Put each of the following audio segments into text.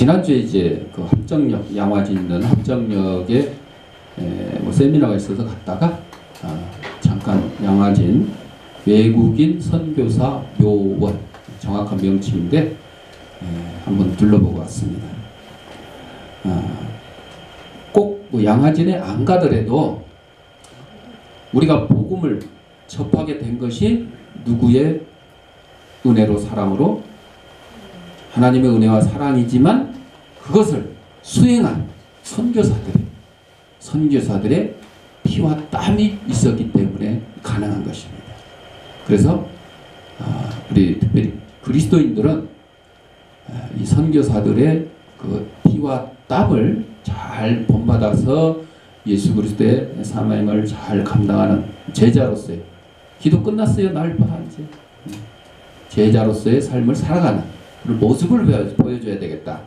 지난주에 이제 그 합정역 양화진 있는 합정역에 에, 뭐 세미나가 있어서 갔다가 아, 잠깐 양화진 외국인 선교사 묘원 정확한 명칭인데 에, 한번 둘러보고 왔습니다. 아, 꼭뭐 양화진에 안 가더라도 우리가 복음을 접하게 된 것이 누구의 은혜로 사랑으로 하나님의 은혜와 사랑이지만 그것을 수행한 선교사들의 선교사들의 피와 땀이 있었기 때문에 가능한 것입니다. 그래서 아, 우리 특별히 그리스도인들은 아, 이 선교사들의 그 피와 땀을 잘 본받아서 예수 그리스도의 사명을 잘 감당하는 제자로서의 기도 끝났어요 날 봐 이제 제자로서의 삶을 살아가는 모습을 보여- 보여줘야 되겠다.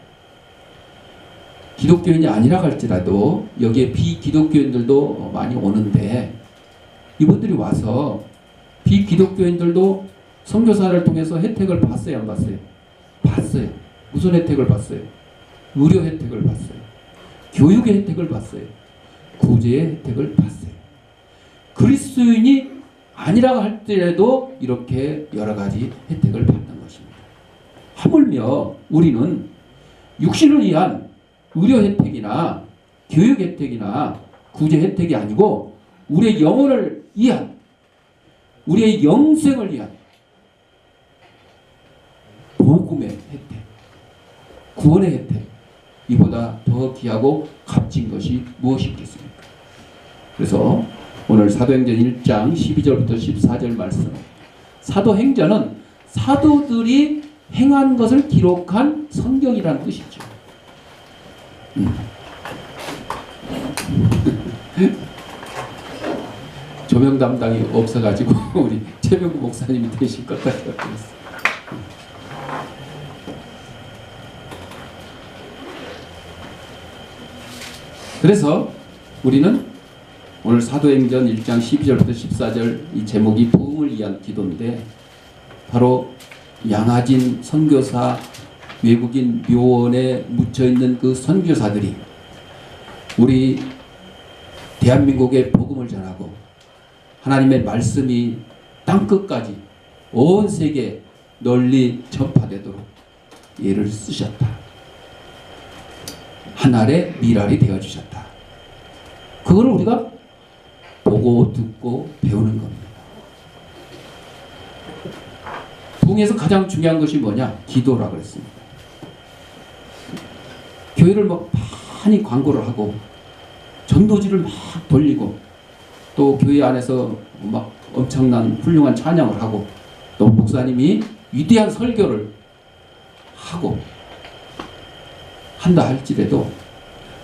기독교인이 아니라 할지라도 여기에 비기독교인들도 많이 오는데 이분들이 와서 비기독교인들도 선교사를 통해서 혜택을 봤어요 안 봤어요? 봤어요. 무슨 혜택을 봤어요? 의료 혜택을 봤어요. 교육의 혜택을 봤어요. 구제의 혜택을 봤어요. 그리스도인이 아니라 할지라도 이렇게 여러 가지 혜택을 받는. 하물며 우리는 육신을 위한 의료 혜택이나 교육 혜택이나 구제 혜택이 아니고 우리의 영혼을 위한 우리의 영생을 위한 복음의 혜택, 구원의 혜택 이보다 더 귀하고 값진 것이 무엇이겠습니까? 그래서 오늘 사도행전 1장 12절부터 14절 말씀 사도행전은 사도들이 행한 것을 기록한 성경이라는 뜻이죠. 음. 조명 담당이 없어가지고 우리 최병구 목사님이 되실 것 같아요. 그래서 우리는 오늘 사도행전 1장 12절부터 14절 이 제목이 부흥을 위한 기도인데 바로 양아진 선교사 외국인 묘원에 묻혀 있는 그 선교사들이 우리 대한민국에 복음을 전하고 하나님의 말씀이 땅 끝까지 온 세계 널리 전파되도록 예를 쓰셨다. 하늘의 미랄이 되어 주셨다. 그걸 우리가 보고 듣고 배우는 겁니다. 부흥에서 가장 중요한 것이 뭐냐? 기도라 그랬습니다. 교회를 막 많이 광고를 하고 전도지를 막 돌리고 또 교회 안에서 막 엄청난 훌륭한 찬양을 하고 또 목사님이 위대한 설교를 하고 한다 할지라도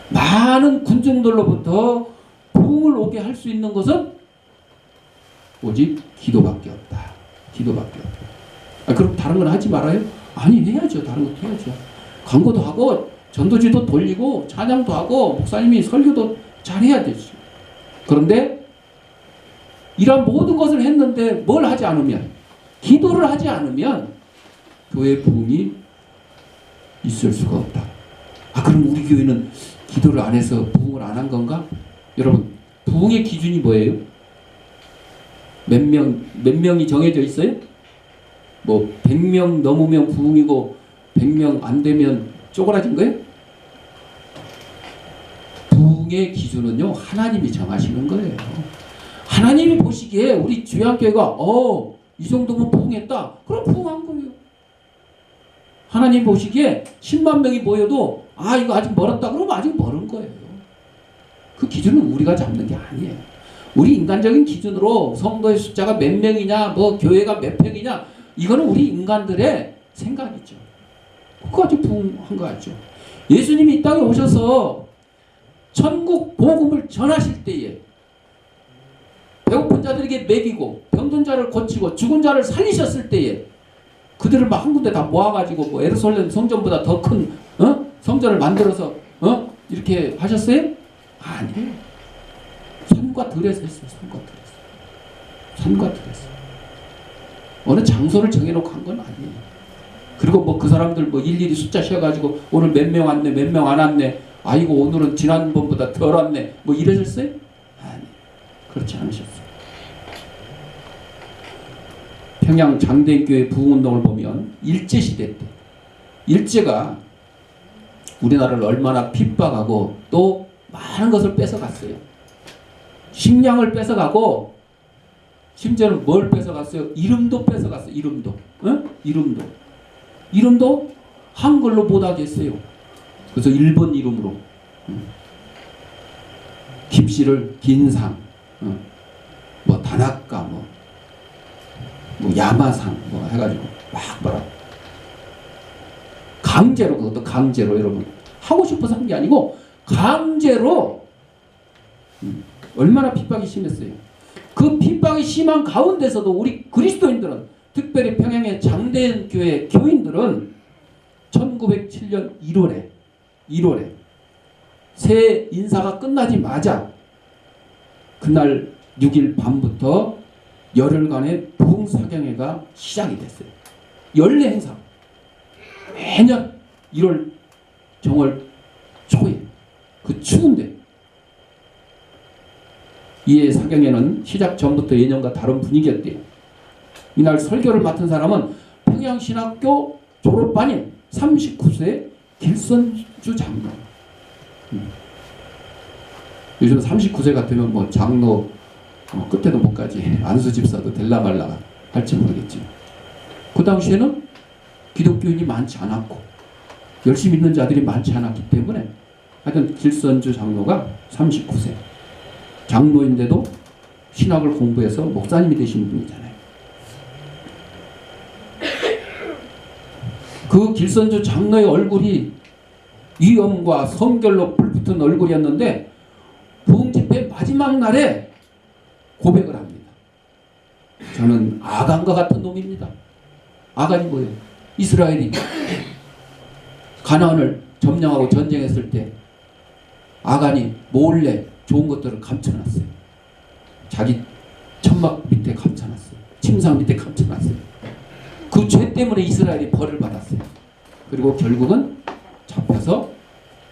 많은 군중들로부터 부흥을 오게 할 수 있는 것은 오직 기도밖에 없다. 기도밖에 없다. 아, 그럼 다른 건 하지 말아요? 아니 해야죠. 다른 것도 해야죠. 광고도 하고 전도지도 돌리고 찬양도 하고 목사님이 설교도 잘 해야 되죠. 그런데 이런 모든 것을 했는데 뭘 하지 않으면 기도를 하지 않으면 교회 부흥이 있을 수가 없다. 아 그럼 우리 교회는 기도를 안 해서 부흥을 안 한 건가? 여러분 부흥의 기준이 뭐예요? 몇 명, 몇 명이 정해져 있어요? 뭐 100명 넘으면 부흥이고 100명 안 되면 쪼그라진 거예요? 부흥의 기준은요 하나님이 정하시는 거예요. 하나님이 보시기에 우리 주양교회가 어, 이 정도면 부흥했다. 그럼 부흥한 거예요. 하나님 보시기에 10만 명이 모여도 아 이거 아직 멀었다. 그러면 아직 멀은 거예요. 그 기준은 우리가 잡는 게 아니에요. 우리 인간적인 기준으로 성도의 숫자가 몇 명이냐, 뭐 교회가 몇 평이냐, 이거는 우리 인간들의 생각이죠. 그거 가지고 부흥한 거 같죠. 예수님이 이 땅에 오셔서 천국 복음을 전하실 때에 배고픈 자들에게 먹이고 병든 자를 고치고 죽은 자를 살리셨을 때에 그들을 막 한 군데 다 모아가지고 뭐 에르살렘 성전보다 더큰 어? 성전을 만들어서 어? 이렇게 하셨어요? 아니에요. 산과 들에서 했어요. 산과 들에서. 산과 들에서. 어느 장소를 정해놓고 한 건 아니에요. 그리고 뭐 그 사람들 뭐 일일이 숫자 쉬어가지고 오늘 몇 명 왔네 몇 명 안 왔네 아이고 오늘은 지난번보다 덜 왔네 뭐 이러셨어요? 아니 그렇지 않으셨어요. 평양 장대교회 부흥운동을 보면 일제시대 때 일제가 우리나라를 얼마나 핍박하고 또 많은 것을 뺏어갔어요. 식량을 뺏어가고 심지어는 뭘 뺏어갔어요? 이름도 뺏어갔어요. 이름도. 응? 이름도. 이름도 한글로 못하게 했어요. 그래서 일본 이름으로. 응. 김씨를 긴상, 응. 뭐 다나카, 뭐, 뭐 야마상, 뭐 해가지고 막 뭐라. 강제로 그것도 강제로 여러분 하고 싶어서 한 게 아니고 강제로 음, 얼마나 핍박이 심했어요. 그 핍박이 심한 가운데서도 우리 그리스도인들은 특별히 평양의 장대현 교회 교인들은 1907년 1월에 1월에 새 인사가 끝나지마자 그날 6일 밤부터 열흘간의 부흥사경회가 시작이 됐어요. 연례 행사. 매년 1월 정월 초에 그 추운데 이에 사경에는 시작 전부터 예년과 다른 분위기였대요. 이날 설교를 맡은 사람은 평양신학교 졸업반인 39세 길선주 장로. 음. 요즘 39세 같으면 뭐 장로 어, 끝에도 못 가지 안수 집사도 될라 말라 할지 모르겠지. 그 당시에는 기독교인이 많지 않았고 열심히 믿는 자들이 많지 않았기 때문에 하여튼 길선주 장로가 39세 장로인데도 신학을 공부해서 목사님이 되신 분이잖아요. 그 길선주 장로의 얼굴이 위엄과 성결로 불붙은 얼굴이었는데 부흥 집회 마지막 날에 고백을 합니다. 저는 아간과 같은 놈입니다. 아간이 뭐예요? 이스라엘이 가나안을 점령하고 전쟁했을 때 아간이 몰래 좋은 것들을 감춰놨어요. 자기 천막 밑에 감춰놨어요. 침상 밑에 감춰놨어요. 그 죄 때문에 이스라엘이 벌을 받았어요. 그리고 결국은 잡혀서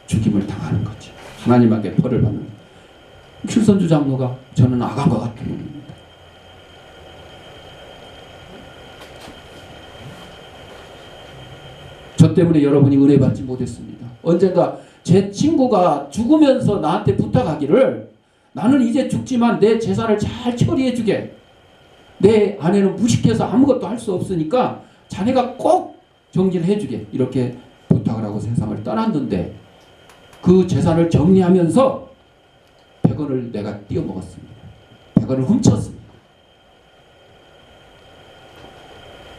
죽임을 당하는 거죠. 하나님에게 벌을 받는 거예요. 킬선주 장로가 저는 같은 놈입니다. 저 때문에 여러분이 은혜 받지 못했습니다. 언젠가 제 친구가 죽으면서 나한테 부탁하기를 나는 이제 죽지만 내 재산을 잘 처리해 주게. 내 아내는 무식해서 아무것도 할 수 없으니까 자네가 꼭 정리를 해 주게. 이렇게 부탁을 하고 세상을 떠났는데 그 재산을 정리하면서 100원을 내가 띄어먹었습니다. 100원을 훔쳤습니다.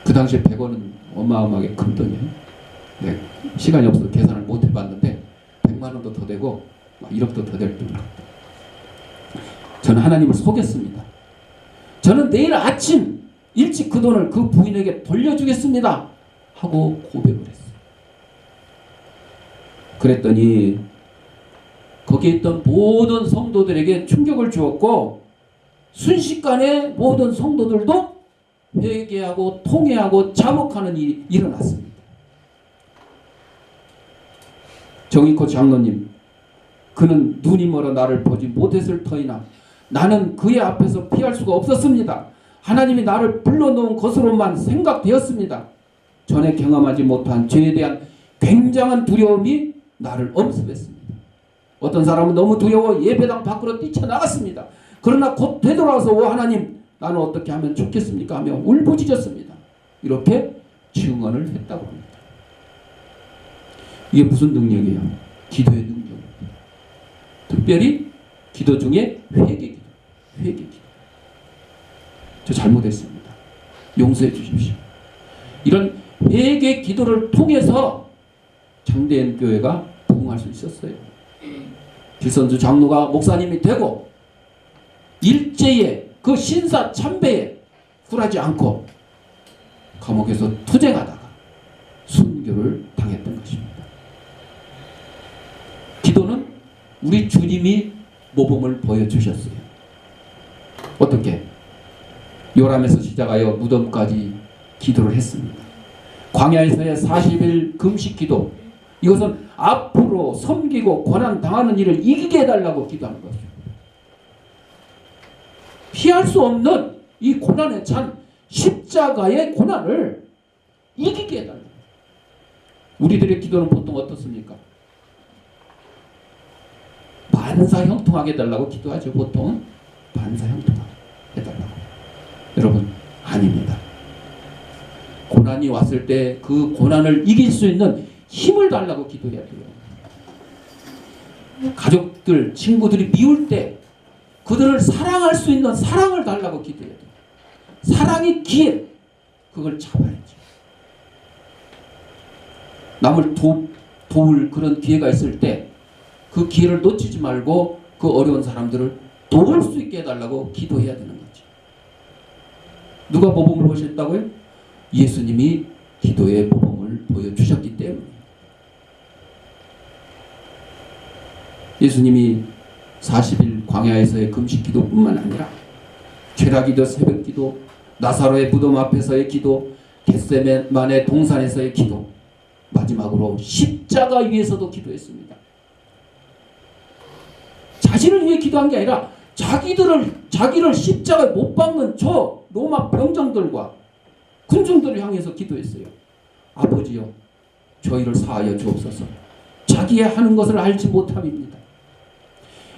그 당시에 100원은 어마어마하게 큰 돈이에요. 네, 시간이 없어서 계산을 못 해봤는데 100만 원도 더 되고 1억도 더될 뿐이에요. 저는 하나님을 속였습니다. 저는 내일 아침 일찍 그 돈을 그 부인에게 돌려주겠습니다. 하고 고백을 했어요. 그랬더니 거기에 있던 모든 성도들에게 충격을 주었고 순식간에 모든 성도들도 회개하고 통회하고 자복하는 일이 일어났습니다. 정의코 장로님, 그는 눈이 멀어 나를 보지 못했을 터이나 나는 그의 앞에서 피할 수가 없었습니다. 하나님이 나를 불러놓은 것으로만 생각되었습니다. 전에 경험하지 못한 죄에 대한 굉장한 두려움이 나를 엄습했습니다. 어떤 사람은 너무 두려워 예배당 밖으로 뛰쳐나갔습니다. 그러나 곧 되돌아와서 오 하나님 나는 어떻게 하면 좋겠습니까 하며 울부짖었습니다. 이렇게 증언을 했다고 합니다. 이게 무슨 능력이에요? 기도의 능력입니다. 특별히 기도 중에 회개 기도. 회개 기도. 저 잘못했습니다. 용서해 주십시오. 이런 회개 기도를 통해서 장대현 교회가 부흥할 수 있었어요. 길선주 장로가 목사님이 되고 일제에 그 신사 참배에 굴하지 않고 감옥에서 투쟁하다가 순교를 당했던 것입니다. 기도는 우리 주님이 모범을 보여주셨어요. 어떻게? 요람에서 시작하여 무덤까지 기도를 했습니다. 광야에서의 40일 금식 기도 이것은 앞으로 섬기고 고난 당하는 일을 이기게 해달라고 기도하는 것이죠. 피할 수 없는 이 고난에 찬 십자가의 고난을 이기게 해달라. 우리들의 기도는 보통 어떻습니까? 반사 형통하게 해달라고 기도하죠. 보통 반사 형통하게 해달라고. 여러분 아닙니다. 고난이 왔을 때 그 고난을 이길 수 있는 힘을 달라고 기도해야 돼요. 가족들, 친구들이 미울 때 그들을 사랑할 수 있는 사랑을 달라고 기도해야 돼요. 사랑의 기회, 그걸 잡아야죠. 남을 도, 도울 그런 기회가 있을 때 그 기회를 놓치지 말고 그 어려운 사람들을 도울 수 있게 해달라고 기도해야 되는 거죠. 누가 모범을 보셨다고요? 예수님이 기도의 모범을 보여주셨기 때문에 예수님이 40일 광야에서의 금식 기도뿐만 아니라 죄라기도 새벽 기도 나사로의 무덤 앞에서의 기도 겟세만의 동산에서의 기도 마지막으로 십자가 위에서도 기도했습니다. 자신을 위해 기도한 게 아니라 자기들을 자기를 십자가에 못 박는 저 로마 병정들과 군중들을 향해서 기도했어요. 아버지요, 저희를 사하여 주옵소서. 자기의 하는 것을 알지 못함입니다.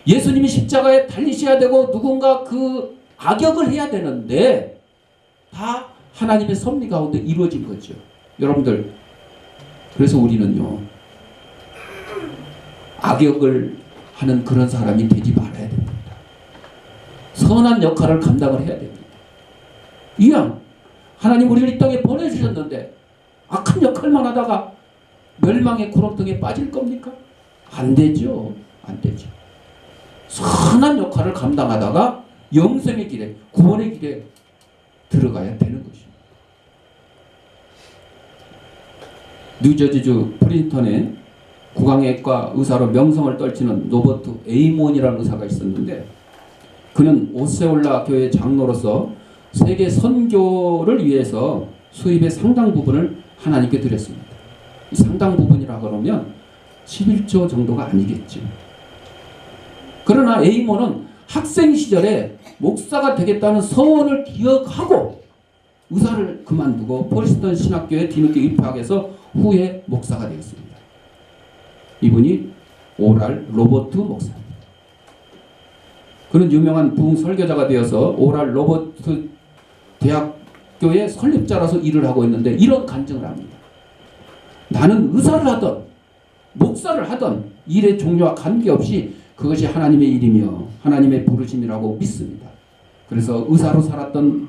예수님이 십자가에 달리셔야 되고 누군가 그 악역을 해야 되는데 다 하나님의 섭리 가운데 이루어진 거죠. 여러분들 그래서 우리는요 악역을 하는 그런 사람이 되지 말아야 됩니다. 선한 역할을 감당을 해야 됩니다. 이왕 하나님 우리를 이 땅에 보내주셨는데 악한 역할만 하다가 멸망의 구렁텅이에 빠질 겁니까? 안 되죠. 안 되죠. 선한 역할을 감당하다가 영생의 길에 구원의 길에 들어가야 되는 것입니다. 뉴저지주 프린턴에 구강외과 의사로 명성을 떨치는 로버트 에이몬이라는 의사가 있었는데 그는 오세올라 교회 장로로서 세계 선교를 위해서 수입의 상당 부분을 하나님께 드렸습니다. 이 상당 부분이라 그러면 11조 정도가 아니겠죠. 그러나 에이몬은 학생 시절에 목사가 되겠다는 서원을 기억하고 의사를 그만두고 포리스턴 신학교에 뒤늦게 입학해서 후에 목사가 되었습니다. 이분이 오랄 로버트 목사입니다. 그는 유명한 부흥 설교자가 되어서 오랄 로버트 대학교의 설립자라서 일을 하고 있는데 이런 간증을 합니다. 나는 의사를 하던 목사를 하던 일의 종류와 관계없이 그것이 하나님의 일이며 하나님의 부르심이라고 믿습니다. 그래서 의사로 살았던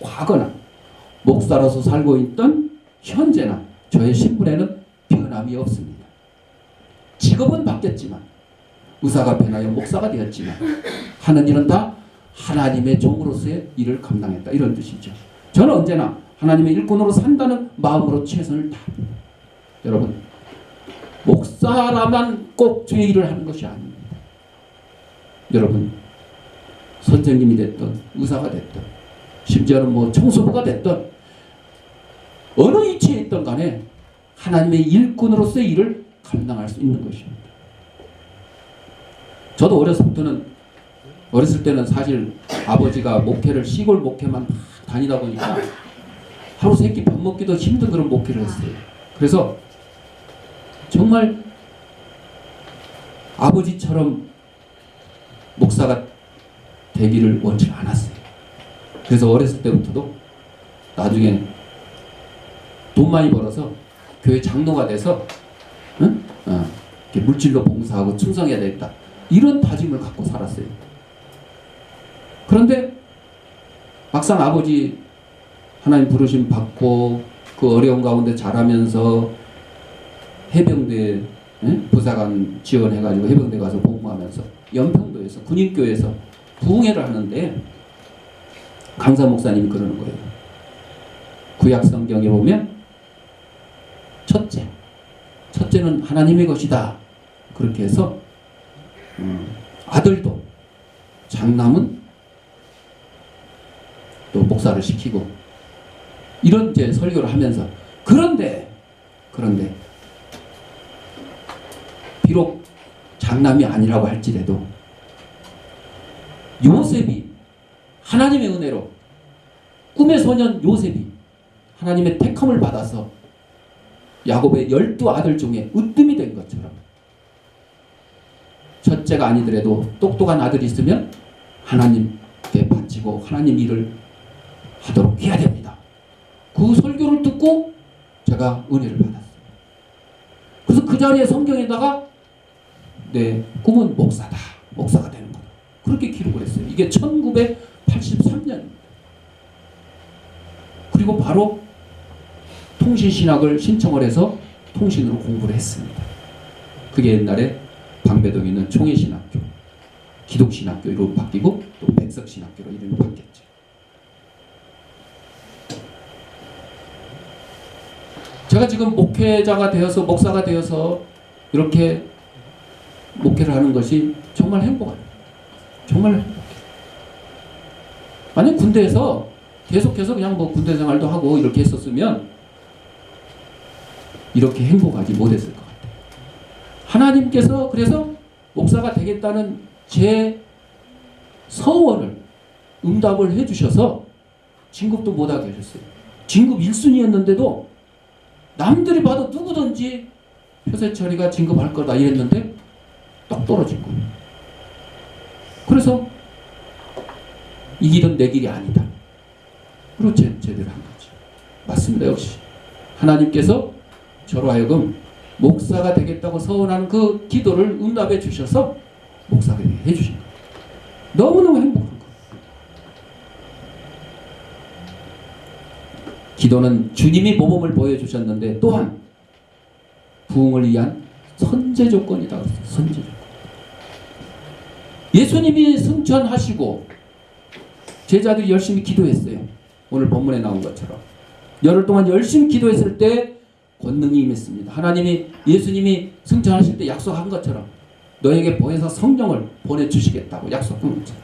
과거나 목사로서 살고 있던 현재나 저의 신분에는 변함이 없습니다. 직업은 바뀌었지만 의사가 변하여 목사가 되었지만 하는 일은 다 하나님의 종으로서의 일을 감당했다 이런 뜻이죠. 저는 언제나 하나님의 일꾼으로 산다는 마음으로 최선을 다합니다. 여러분 목사라만 꼭 주의 일을 하는 것이 아닙니다. 여러분 선생님이 됐든 의사가 됐든 심지어는 뭐 청소부가 됐든 어느 위치에 있든 간에 하나님의 일꾼으로서의 일을 감당할 수 있는 것입니다. 저도 때는 어렸을 때는 사실 아버지가 목회를 시골 목회만 다니다 보니까 하루 세끼 밥 먹기도 힘든 그런 목회를 했어요. 그래서 정말 아버지처럼 목사가 되기를 원치 않았어요. 그래서 어렸을 때부터도 나중에 돈 많이 벌어서 교회 장로가 돼서 응? 어, 물질로 봉사하고 충성해야 되겠다. 이런 다짐을 갖고 살았어요. 그런데 막상 아버지 하나님 부르심 받고 그 어려운 가운데 자라면서 해병대 응? 부사관 지원해가지고 해병대 가서 복무하면서 연평도에서 군인교회에서 부흥회를 하는데 강사 목사님이 그러는 거예요. 구약 성경에 보면 첫째, 첫째는 하나님의 것이다. 그렇게 해서 음, 아들도 장남은 또 목사를 시키고 이런 이제 설교를 하면서 그런데 그런데 비록 장남이 아니라고 할지라도 요셉이 하나님의 은혜로 꿈의 소년 요셉이 하나님의 택함을 받아서 야곱의 열두 아들 중에 으뜸이 된 것처럼 첫째가 아니더라도 똑똑한 아들이 있으면 하나님께 바치고 하나님 일을 하도록 해야 됩니다. 그 설교를 듣고 제가 은혜를 받았어요. 그래서 그 자리에 성경에다가 내 꿈은 목사다. 목사가 되는 거다. 그렇게 기록을 했어요. 이게 1983년입니다. 그리고 바로 통신신학을 신청을 해서 통신으로 공부를 했습니다. 그게 옛날에 방배동에 있는 총회신학교, 기독신학교로 바뀌고 또 백석신학교로 이름이 바뀌었죠. 제가 지금 목회자가 되어서 목사가 되어서 이렇게 목회를 하는 것이 정말 행복해요. 정말. 만약 군대에서 계속해서 그냥 뭐 군대 생활도 하고 이렇게 했었으면 이렇게 행복하지 못했을 것 같아요. 하나님께서 그래서 목사가 되겠다는 제 서원을 응답을 해주셔서 진급도 못하게 하셨어요. 진급 1순위였는데도 남들이 봐도 누구든지 표세철이가 진급할 거다 이랬는데 딱 떨어진 거예요. 그래서 이 길은 내 길이 아니다. 그리고 제, 제대로 한 거지. 맞습니다. 역시 하나님께서 저로 하여금 목사가 되겠다고 서원하는 그 기도를 응답해 주셔서 목사가 되게 해주신 거예요. 너무너무 행복한 거예요. 기도는 주님이 모범을 보여주셨는데 또한 부흥을 위한 선제 조건이다. 선제 조건. 예수님이 승천하시고 제자들이 열심히 기도했어요. 오늘 본문에 나온 것처럼 열흘 동안 열심히 기도했을 때 권능이 임했습니다. 하나님이 예수님이 승천하실 때 약속한 것처럼 너에게 보혜사 성령을 보내주시겠다고 약속한 것처럼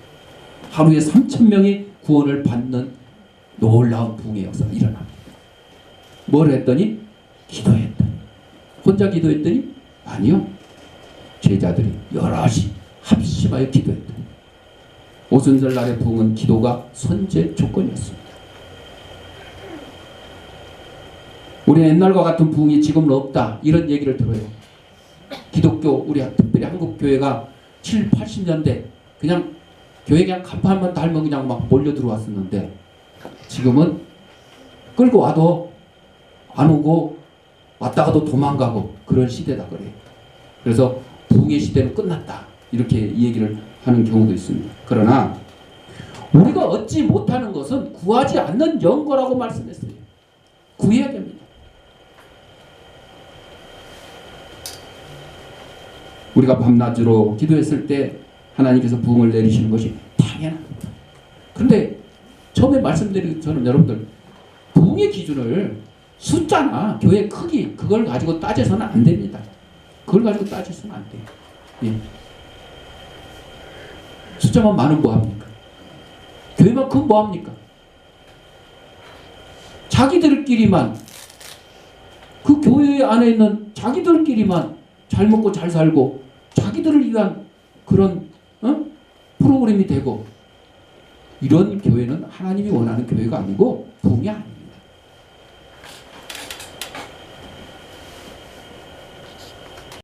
하루에 3천 명이 구원을 받는 놀라운 부흥의 역사가 일어납니다. 뭘 했더니 기도했더니 혼자 기도했더니 아니요 제자들이 여럿이 합심하여 기도했더니 오순절 날의 부흥은 기도가 선제 조건이었습니다. 우리 옛날과 같은 부흥이 지금은 없다 이런 얘기를 들어요. 기독교 우리 특별히 한국 교회가 7, 80년대 그냥 교회 그냥 간판만 달면 그냥 막 몰려 들어왔었는데 지금은 끌고 와도 안 오고 왔다가도 도망가고 그런 시대다 그래요. 그래서 부흥의 시대는 끝났다 이렇게 이 얘기를 하는 경우도 있습니다. 그러나 우리가 얻지 못하는 것은 구하지 않는 영거라고 말씀했어요. 구해야 됩니다. 우리가 밤낮으로 기도했을 때 하나님께서 부흥을 내리시는 것이 당연합니다. 그런데 처음에 말씀드린 저는 여러분들 부흥의 기준을 숫자나 교회 크기 그걸 가지고 따져서는 안 됩니다. 그걸 가지고 따져서는 안 돼요. 예. 숫자만 많으면 뭐합니까? 교회만 크면 뭐합니까? 자기들끼리만 그 교회 안에 있는 자기들끼리만 잘 먹고 잘 살고 자기들을 위한 그런 어? 프로그램이 되고 이런 교회는 하나님이 원하는 교회가 아니고 부흥이 아닙니다.